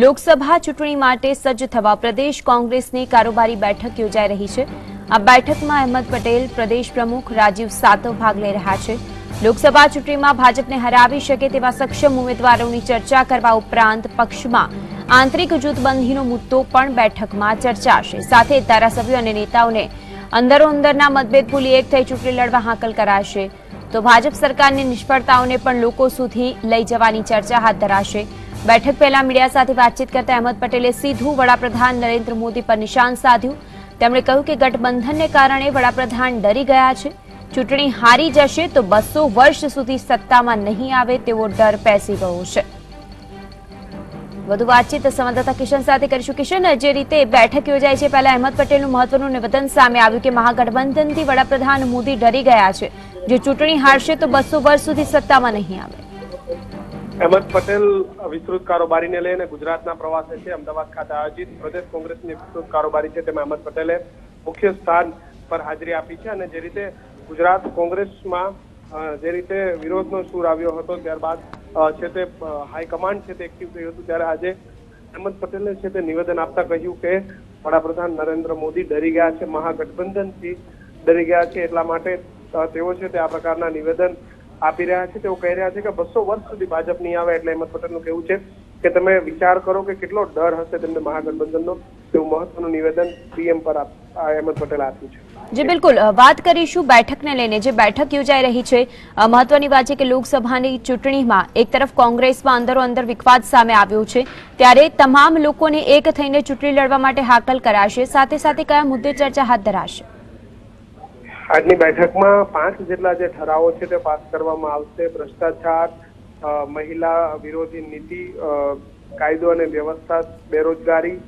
લોકસભા ચૂંટણી માટે સજ્જ થવા પ્રદેશ કોંગ્રેસની કારોબારી બેઠક યોજાઈ રહી છે. આ બેઠકમાં અહેમદ પટેલ, પ્રદેશ પ્રમુખ રાજીવ સાતવ ભાગ લઈ રહ્યા છે. લોકસભા ચૂંટણીમાં ભાજપને હરાવી શકે તેવા સક્ષમ ઉમેદવારોની ચર્ચા કરવા ઉપરાંત પક્ષમાં આંતરિક જૂથબંધીનો મુદ્દો પણ બેઠકમાં ચર્ચાશે. સાથે ધારાસભ્યો અને નેતાઓને અંદરો અંદરના મતભેદ ભૂલી એક થઈ ચૂંટણી લડવા હાકલ કરાશે. તો ભાજપ સરકારની નિષ્ફળતાઓને પણ લોકો સુધી લઈ જવાની ચર્ચા હાથ ધરાશે. બેઠક પહેલા મીડિયા સાથે વાતચીત કરતા અહેમદ પટેલે સીધું વડાપ્રધાન નરેન્દ્ર મોદી પર નિશાન સાધ્યું. તેમણે કહ્યું કે ગઠબંધનને કારણે વડાપ્રધાન ડરી ગયા છે. ચૂંટણી હારી જશે તો બસો વર્ષ સુધી સત્તામાં નહીં આવે તેવો ડર પેસી ગયો છે. વધુ વાતચીત સંવાદદાતા કિશન સાથે કરીશું. કિશન, જે રીતે બેઠક યોજાય છે, પહેલા અહેમદ પટેલનું મહત્વનું નિવેદન સામે આવ્યું કે મહાગઠબંધનથી વડાપ્રધાન મોદી ડરી ગયા છે. જે ચૂંટણી હારશે તો બસો વર્ષ સુધી સત્તામાં નહીં આવે. અહેમદ પટેલ વિસ્તૃત કારોબારીને લઈને ગુજરાતના પ્રવાસે છે. અમદાવાદ ખાતે આયોજિત પ્રદેશ કોંગ્રેસની વિસ્તૃત કારોબારી છે તેમાં અહેમદ પટેલે મુખ્ય સ્થાન પર હાજરી આપી છે અને જે રીતે ગુજરાત કોંગ્રેસમાં જે રીતે વિરોધનો સૂર આવ્યો હતો ત્યારબાદ છે તે હાઈકમાન્ડ છે તે એક્ટિવ થયું હતું. ત્યારે આજે અહેમદ પટેલે છે તે નિવેદન આપતા કહ્યું કે વડાપ્રધાન નરેન્દ્ર મોદી ડરી ગયા છે, મહાગઠબંધનથી ડરી ગયા છે. એટલા માટે તેઓ છે તે આ પ્રકારના નિવેદન આપી રહ્યા છે, તેઓ કહી રહ્યા છે કે બસો વર્ષ સુધી ભાજપ નહીં આવે એટલે અહેમદ પટેલનું કહેવું છે કે તમે વિચાર કરો કે કેટલો ડર હશે તેમને મહાગઠબંધનનો, તેવું મહત્વનું નિવેદન પીએમ પર અહેમદ પટેલે આપ્યું છે. જી, બિલકુલ. વાત કરીશું બેઠકને લઈને. જે બેઠક યોજાઈ રહી છે મહત્વની વાત છે કે લોકસભાની ચૂંટણીમાં એક તરફ કોંગ્રેસમાં અંદરો અંદર વિખવાદ સામે આવ્યો છે, ત્યારે તમામ લોકોને એક થઈને ચૂંટણી લડવા માટે હાકલ કરાશે. સાથે સાથે કયા મુદ્દે ચર્ચા હાથ ધરાશે? આજની બેઠકમાં પાંચ જેટલા જે ઠરાવો છે તે પાસ કરવામાં આવશે. ભ્રષ્ટાચાર મહિલા વિરોધી નીતિ કાયદો અને વ્યવસ્થા, બેરોજગારી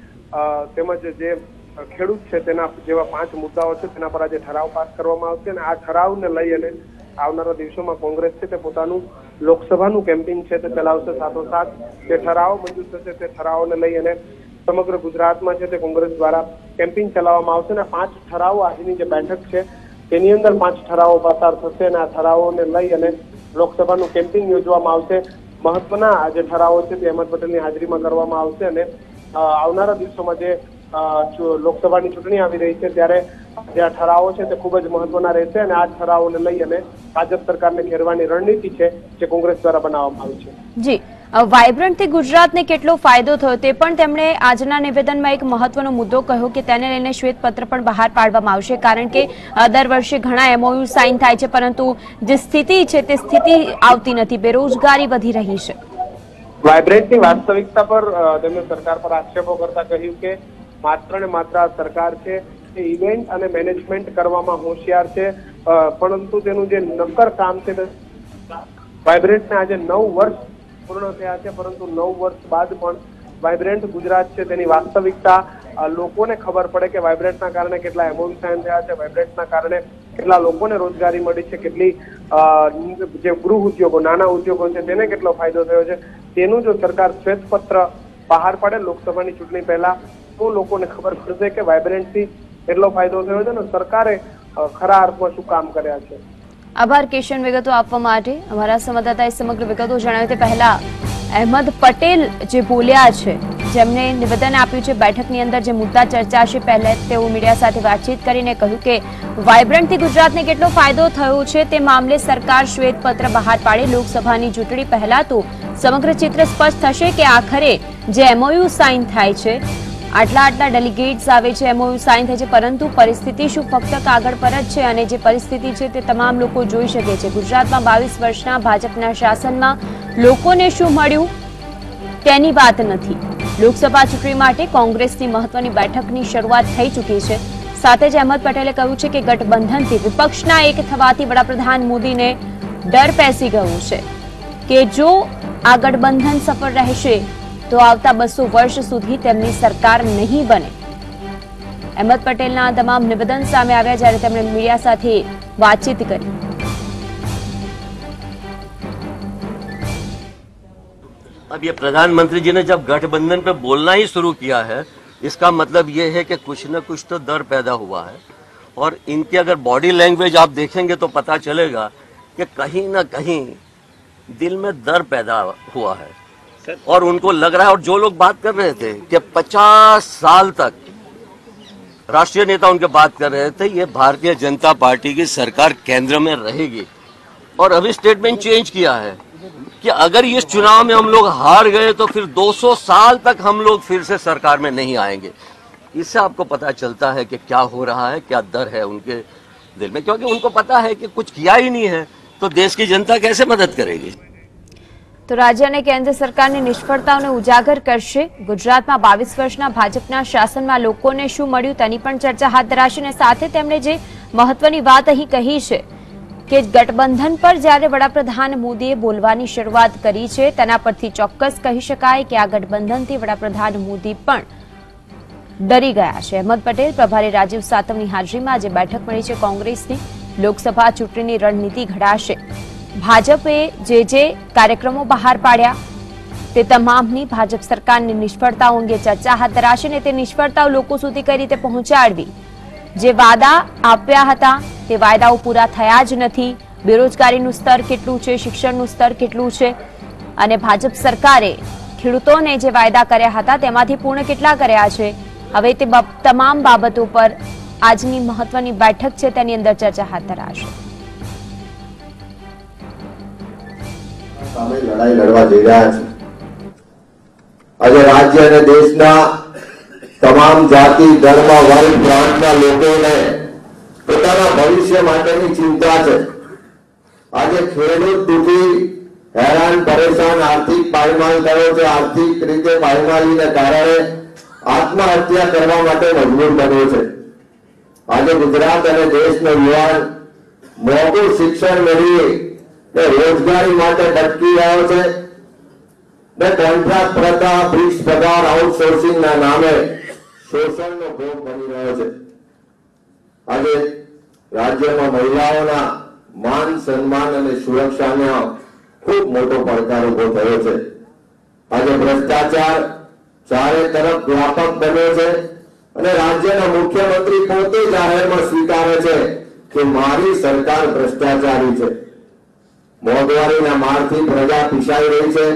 તેમજ જે ખેડૂત છે તેના જેવા પાંચ મુદ્દાઓ છે તેના પર આજે ઠરાવ પાસ કરવામાં આવશે અને આ ઠરાવને લઈ અને આવનારા દિવસોમાં કોંગ્રેસ છે તે પોતાનું લોકસભાનું કેમ્પિંગ છે તે ચલાવશે સાથોસાથ. જે ઠરાવ મંજૂર થશે તે ઠરાવોને લઈ અને સમગ્ર ગુજરાતમાં છે તે કોંગ્રેસ દ્વારા કેમ્પિંગ ચલાવવામાં આવશે અને પાંચ ઠરાવો આજની જે બેઠક છે તેની અંદર પાંચ ઠરાવો પસાર થશે અને આ ઠરાવોને લઈ અને લોકસભાનું કેમ્પિંગ યોજવામાં આવશે. મહત્વના જે ઠરાવો છે તે અહેમદ પટેલની હાજરીમાં કરવામાં આવશે અને આવનારા દિવસોમાં જે લોકસભાની ચૂંટણી આવી રહી છે ત્યારે જે આ ઠરાવો છે તે ખૂબ જ મહત્વના રહેશે અને આ ઠરાવોને લઈ અને ભાજપ સરકારને ઘેરવાની રણનીતિ છે જે કોંગ્રેસ દ્વારા બનાવવામાં આવી છે. જી. વાઇબ્રન્ટથી ગુજરાતને કેટલો ફાયદો થયો તે પણ તેમણે આજના નિવેદનમાં એક મહત્વનો મુદ્દો કહ્યો કે તેને લઈને શ્વેતપત્ર પણ બહાર પાડવામાં આવશે કારણ કે દર વર્ષે ઘણા એમઓયુ સાઇન થાય છે, પરંતુ જે સ્થિતિ છે તે સ્થિતિ આવતી નથી, બેરોજગારી વધી રહી છે. વાઇબ્રન્ટની વાસ્તવિકતા પર તેમણે સરકાર પર આક્ષેપો કરતા કહ્યું કે માત્ર ને માત્ર સરકાર છે તે ઇવેન્ટ અને મેનેજમેન્ટ કરવામાં હોશિયાર છે પરંતુ તેનું જે નક્કર કામ છે તે વાઇબ્રન્ટને આજે નવ વર્ષ પૂર્ણ થયા છે, પરંતુ નવ વર્ષ બાદ પણ વાઇબ્રન્ટ ગુજરાત છે તેની વાસ્તવિકતા લોકોને ખબર પડે કે વાઇબ્રન્ટના કારણે કેટલા એમોયુ સાઇન થયા છે વાઇબ્રન્ટના કારણે કેટલા લોકોને રોજગારી મળી છે, કેટલી જે ગૃહ ઉદ્યોગો, નાના ઉદ્યોગો છે તેને કેટલો ફાયદો થયો છે. તેનું જો સરકાર શ્વેતપત્ર બહાર પાડે લોકસભાની ચૂંટણી પહેલા, તો લોકોને ખબર પડશે કે વાઇબ્રન્ટથી કેટલો ફાયદો થયો છે અને સરકારે ખરા અર્થમાં શું કામ કર્યા છે. આભાર કિશન વિગતો આપવા માટે. અમારા સંવાદદાતાએ સમગ્ર વિગતો જણાવી તે પહેલા, અહેમદ પટેલ જે બોલ્યા છે, જેમને નિવેદન આપ્યું છે બેઠકની અંદર જે મુદ્દા ચર્ચા છે, પહેલા તેઓ મીડિયા સાથે વાતચીત કરીને કહ્યું કે, વાયબ્રન્ટથી ગુજરાતને કેટલો ફાયદો થયો છે તે મામલે સરકાર શ્વેતપત્ર બહાર પાડે લોકસભાની ચૂંટણી પહેલા તો સમગ્ર ચિત્ર સ્પષ્ટ થશે કે આખરે જે એમઓયુ સાઇન થાય છે આટલા આટલા ડેલિગેટ્સ આવે છે, એમઓયુ સાઇન થાય છે, પરંતુ પરિસ્થિતિ શું ફક્ત કાગળ પર જ છે અને જે પરિસ્થિતિ છે તે તમામ લોકો જોઈ શકે છે. ગુજરાતમાં બાવીસ વર્ષના ભાજપના શાસનમાં લોકોને શું મળ્યું? તેની વાત નથી. લોકસભા ચૂંટણી માટે કોંગ્રેસની મહત્વની બેઠકની શરૂઆત થઈ ચૂકી છે. સાથે જ અહેમદ પટેલે કહ્યું છે કે ગઠબંધનથી વિપક્ષના એક થવાથી વડાપ્રધાન મોદીને ડર પેસી ગયું છે કે જો આ ગઠબંધન સફળ રહેશે તો આવતા બસો વર્ષ સુધી તેમની સરકાર નહીં બને અહેમદ પટેલના આ તમામ નિવેદન સામે આવ્યા જ્યારે તેમણે મીડિયા સાથે વાતચીત કરી अब ये प्रधानमंत्री जी ने जब गठबंधन पे बोलना ही शुरू किया है इसका मतलब ये है कि कुछ न कुछ तो डर पैदा हुआ है और इनकी अगर बॉडी लैंग्वेज आप देखेंगे तो पता चलेगा कि कहीं ना कहीं दिल में डर पैदा हुआ है और उनको लग रहा है, और जो लोग बात कर रहे थे कि 50 साल तक राष्ट्रीय नेता उनके बात कर रहे थे, ये भारतीय जनता पार्टी की सरकार केंद्र में रहेगी। और अभी स्टेटमेंट चेंज किया है कि अगर इस चुनाव में हम लोग हार गए तो फिर 200 साल तक हम लोग फिर से सरकार में नहीं आएँगे। इससे आपको पता चलता है कि क्या हो रहा है, क्या दर है उनके दिल में, क्योंकि उनको पता है कि कुछ किया ही नहीं है तो देश की जनता कैसे मदद करेगी? તો રાજ્ય અને કેન્દ્ર સરકારની નિષ્ફળતાઓને ઉજાગર કરશે. ગુજરાતમાં બાવીસ વર્ષના ભાજપના શાસનમાં લોકોને શું મળ્યું તેની પણ ચર્ચા હાથ ધરાશે અને સાથે તેમણે જે મહત્વની વાત અહીં કહી છે કે ગઠબંધન પર જ્યારે વડાપ્રધાન મોદીએ બોલવાની શરૂઆત કરી છે, તેના પરથી ચોક્કસ કહી શકાય કે આ ગઠબંધનથી વડાપ્રધાન મોદી પણ ડરી ગયા છે. અહેમદ પટેલ, પ્રભારી રાજીવ સાતવની હાજરીમાં આજે બેઠક મળી છે. કોંગ્રેસની લોકસભા ચૂંટણીની રણનીતિ ઘડાશે. ભાજપે જે જે કાર્યક્રમો બહાર પાડ્યા, તે તમામની ભાજપ સરકારની નિષ્ફળતાઓ અંગે ચર્ચા હાથ ધરાશે અને તે નિષ્ફળતાઓ લોકો સુધી કઈ રીતે પહોંચાડવી? જે વાદા આપ્યા હતા, તે વાયદાઓ પૂરા થયા જ નથી. બેરોજગારીનું સ્તર કેટલું છે, શિક્ષણનું સ્તર કેટલું છે? અને ભાજપ સરકારે ખેડૂતોને જે વાયદા કર્યા હતા, તેમાંથી પૂર્ણ કેટલા કર્યા છે? હવે તે તમામ બાબતો પર આજની મહત્વની બેઠક છે, તેની અંદર ચર્ચા હાથ ધરાશે. સામે લડાઈ લડવા જઈ રહ્યા છે. આજે રાજ્ય અને દેશના તમામ જાતિ, ધર્મ, વર્ગ, પ્રાંતના લોકોને પોતાના ભવિષ્ય માટેની ચિંતા છે. આજે ખેડૂત દુઃખી, હેરાન, પરેશાન, આર્થિક પાયમાલ થયો છે. આર્થિક રીતે પાયમાલીને કારણે આત્મહત્યા કરવા માટે મજબૂર બન્યો છે. આજે ગુજરાત અને દેશનો યુવાન મોટું શિક્ષણ મેળવી ને રોજગારી માટે ભટકી રહ્યો છે. ને કોન્ટ્રાક્ટ પ્રથા ફિક્સ પગાર આઉટસોર્સિંગ ના નામે શોષણનો ભોગ બની રહ્યો છે. આજે રાજ્યમાં મહિલાઓના માન, સન્માન અને સુરક્ષાને ખૂબ મોટો પડકાર ઊભો થયો છે. આજે ભ્રષ્ટાચાર ચારે તરફ વ્યાપક બન્યો છે અને રાજ્યના મુખ્યમંત્રી પોતે જાહેરમાં સ્વીકારે છે કે મારી સરકાર ભ્રષ્ટાચારી છે. મોંઘવારીના મારથી પ્રજા પીસાઈ રહી છે.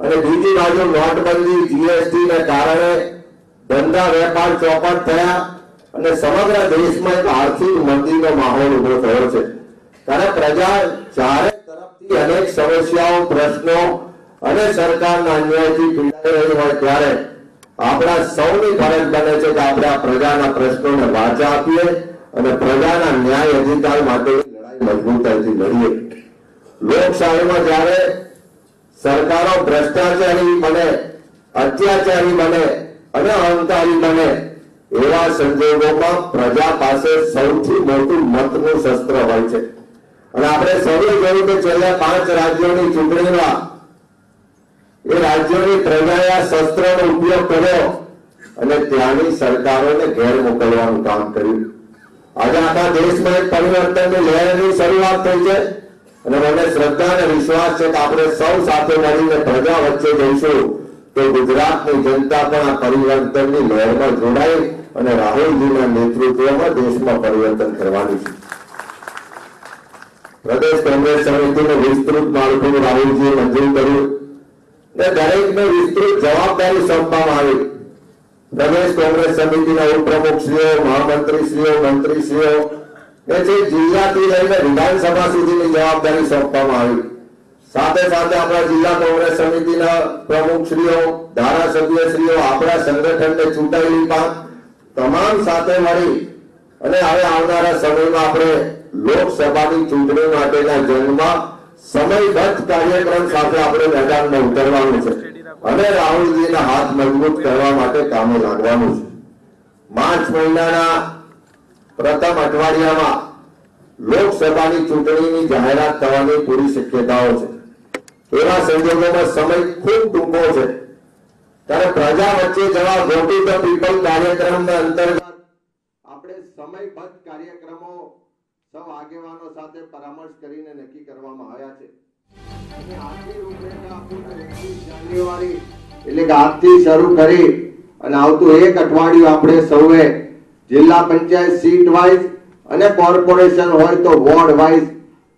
અને બીજી બાજુ નોટબંધી જીએસટી ને કારણે ધંધા વેપાર ચોપટ થયા અને સમગ્ર દેશમાં એક આર્થિક મંદીનો માહોલ ઊભો થયો છે. ત્યારે પ્રજા ચારે તરફથી અનેક સમસ્યાઓ, પ્રશ્નો અને સરકારના અન્યાયથી પીડાઈ રહી હોય ત્યારે આપણા સૌની ફરજ બને છે કે આપણે આ પ્રજાના પ્રશ્નોને વાચા આપીએ અને પ્રજાના ન્યાય અધિકાર માટેની લડાઈ મજબૂતાઈથી લડીએ. લોકશાહીમાં જ્યારે સરકારો ભ્રષ્ટાચારી બને, અત્યાચારી બને અને અહંકારી બને, એવા સંજોગોમાં પ્રજા પાસે સૌથી મોટું મતનું શસ્ત્ર હોય છે. અને આપણે સૌએ જોયું કે છેલ્લા પાંચ રાજ્યોની ચૂંટણીમાં એ રાજ્યોની પ્રજાએ આ શસ્ત્રનો ઉપયોગ કર્યો અને ત્યાંની સરકારોને ઘેર મોકલવાનું કામ કર્યું. આજે આખા દેશમાં એક પરિવર્તનની લહેરની શરૂઆત થઈ છે. અને મને શ્રદ્ધા અને વિશ્વાસ છે કે આપણે સૌ સાથે મળીને પ્રજા વચ્ચે જઈશું તો ગુજરાતની જનતા પણ આ પરિવર્તનની લહેરમાં જોડાય અને રાહુલજીના નેતૃત્વમાં દેશમાં પરિવર્તન કરવાની છે. પ્રદેશ કોંગ્રેસ સમિતિનું વિસ્તૃત માળખું રાહુલજીએ મંજૂર કર્યું ને દરેકને વિસ્તૃત જવાબદારી સોંપવામાં આવી. પ્રદેશ કોંગ્રેસ સમિતિના ઉપપ્રમુખશ્રીઓ, મહામંત્રીશ્રીઓ, મંત્રીશ્રીઓ કે જે જિલ્લાથી લઈને વિધાનસભા સુધીની જવાબદારી સોંપવામાં આવી. સાથે સાથે આપણા જિલ્લા કોંગ્રેસ સમિતિના પ્રમુખશ્રીઓ ધારાસભ્યશ્રીઓ આપણા સંગઠનને ચૂંટાયેલી પાંચ તમામ સાથે મળી અને હવે આવનારા સમયમાં આપણે લોકસભાની ચૂંટણી માટેના જંગમાં સમયબદ્ધ કાર્યક્રમ સાથે આપણે મેદાનમાં ઉતરવાનું છે. અને રાહુલજીના હાથ મજબૂત કરવા માટે કામે લાગવાનું છે. માર્ચ મહિનાના પ્રથમ અઠવાડિયામાં લોકસભાની ચૂંટણીની જાહેરાત થવાની પૂરી શક્યતાઓ છે. એવા સંજોગોમાં સમય ખૂબ ટૂંકો છે. ત્યારે પ્રજા વચ્ચે જવા ગો ધ પીપલ કાર્યક્રમના અંતર્ગત આપણે સમયબદ્ધ કાર્યક્રમો સૌ આગેવાનો સાથે પરામર્શ કરીને નક્કી કરવામાં આવ્યા છે. જાન્યુઆરી એટલે કે આજથી શરૂ કરી અને આવતું એક અઠવાડિયું આપણે સૌએ જિલ્લા પંચાયત સીટ વાઇઝ અને કોર્પોરેશન હોય તો વોર્ડ વાઇઝ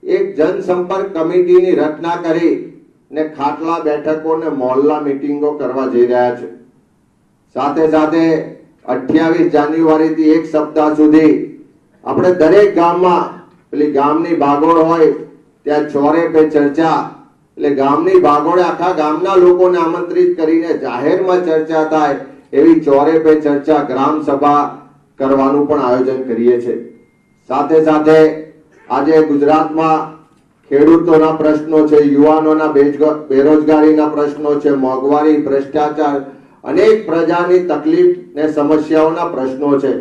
એક જનસંપર્ક કમિટીની રચના કરી ને ખાટલા બેઠકો ને મોહલ્લા મિટિંગો કરવા જઈ રહ્યા છે. સાથે સાથે અઠ્યાવીસ જાન્યુઆરી થી એક સપ્તાહ સુધી આપણે દરેક ગામમાં, પેલી ગામની ભાગોળ હોય, ત્યાં ચોરે પે ચર્ચા, એટલે ગામની ભાગોળે આખા ગામના લોકોને આમંત્રિત કરીને જાહેરમાં ચર્ચા થાય, એવી ચોરે પે ચર્ચા ગ્રામ સભા કરવાનું પણ આયોજન કરીએ છીએ. સાથે સાથે આજે ગુજરાતમાં ખેડૂતોના પ્રશ્નો છે, યુવાનોના બેરોજગારીના પ્રશ્નો છે, મોંઘવારી, ભ્રષ્ટાચાર, અનેક પ્રજાની તકલીફ ને સમસ્યાઓના પ્રશ્નો છે.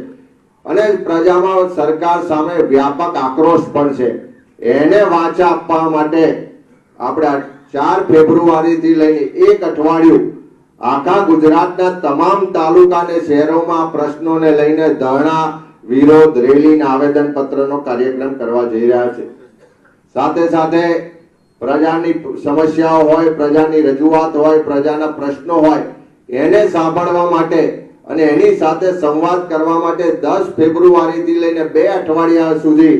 અને પ્રજામાં સરકાર સામે વ્યાપક આક્રોશ પણ છે. એને વાંચા આપવા માટે આપણે ચાર ફેબ્રુઆરીથી લઈને એક અઠવાડિયું આખા ગુજરાતના તમામ તાલુકા અને શહેરોમાં પ્રશ્નોને લઈને ધરણા, વિરોધ, રેલી આવેદન પત્રનો કાર્યક્રમ કરવા જઈ રહ્યા છે. સાથે સાથે પ્રજાની સમસ્યાઓ હોય, પ્રજાની રજૂઆત હોય, પ્રજાના પ્રશ્નો હોય, એને સાંભળવા માટે અને એની સાથે સંવાદ કરવા માટે દસ ફેબ્રુઆરીથી લઈને બે અઠવાડિયા સુધી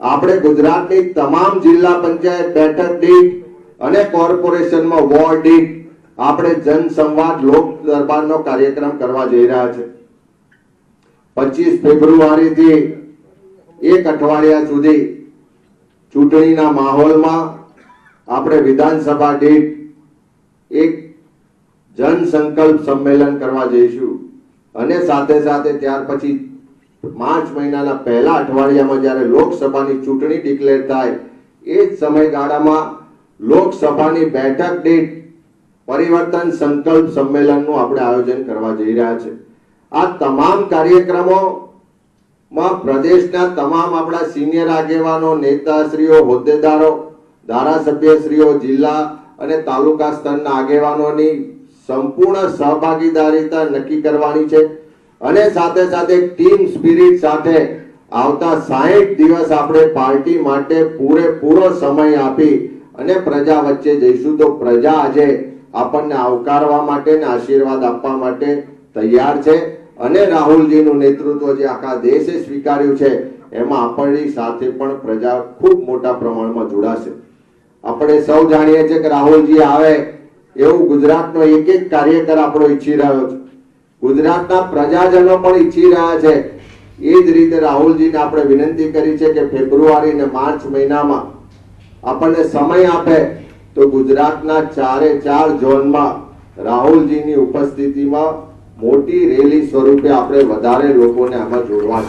આપણે ગુજરાતની તમામ જિલ્લા પંચાયત બેઠક દીઠ અને કોર્પોરેશનમાં વોર્ડ દીઠ આપણે જન સંવાદ લોક દરબારનો કાર્યક્રમ કરવા જઈ રહ્યા છે. પચીસ ફેબ્રુઆરી થી એક અઠવાડિયા સુધી ચૂંટણીના માહોલમાં આપણે વિધાનસભા દીઠ એક જન સંકલ્પ સંમેલન કરવા જઈશું. અને સાથે સાથે ત્યાર પછી માર્ચ મહિનાના પહેલા અઠવાડિયામાં જ્યારે લોકસભાની ચૂંટણી ડિક્લેર થાય, એ જ સમયગાળામાં લોકસભાની બેઠક દીઠ પરિવર્તન સંકલ્પ સંમેલનનું આપણે આયોજન કરવા જઈ રહ્યા છે. આ તમામ કાર્યક્રમો માં પ્રદેશના તમામ આપણા સિનિયર આગેવાનો, નેતાશ્રીઓ, હોદ્દેદારો, ધારાસભ્યશ્રીઓ, જિલ્લા અને તાલુકા સ્તરના આગેવાનોની સંપૂર્ણ સહભાગીદારીતા નક્કી કરવાની છે અને સાથે સાથે ટીમ સ્પિરિટ સાથે આવતા સાહીઠ દિવસ આપણે પાર્ટી માટે પૂરેપૂરો સમય આપી અને પ્રજા વચ્ચે જઈશું. તો પ્રજા આજે આપણને આવકારવા માટે ને આશીર્વાદ આપવા માટે તૈયાર છે. અને રાહુલજીનું નેતૃત્વ જે આખા દેશે સ્વીકાર્યું છે, એમાં આપણી સાથે પણ પ્રજા ખૂબ મોટા પ્રમાણમાં જોડાશે. આપણે સૌ જાણીએ છીએ કે રાહુલજી આવે એવું ગુજરાતનો એક એક કાર્યકર આપણો ઈચ્છી રહ્યો છે. ગુજરાતના પ્રજાજનો પણ ઈચ્છી રહ્યા છે. એ જ રીતે રાહુલજીને આપણે વિનંતી કરી છે કે ફેબ્રુઆરી ને માર્ચ મહિનામાં આપણને સમય આપે તો ગુજરાતના ચારે ચાર ઝોનમાં રાહુલજીની ઉપસ્થિતિમાં મોટી રેલી સ્વરૂપે આપણે વધારે લોકોને આમાં જોડવા છે.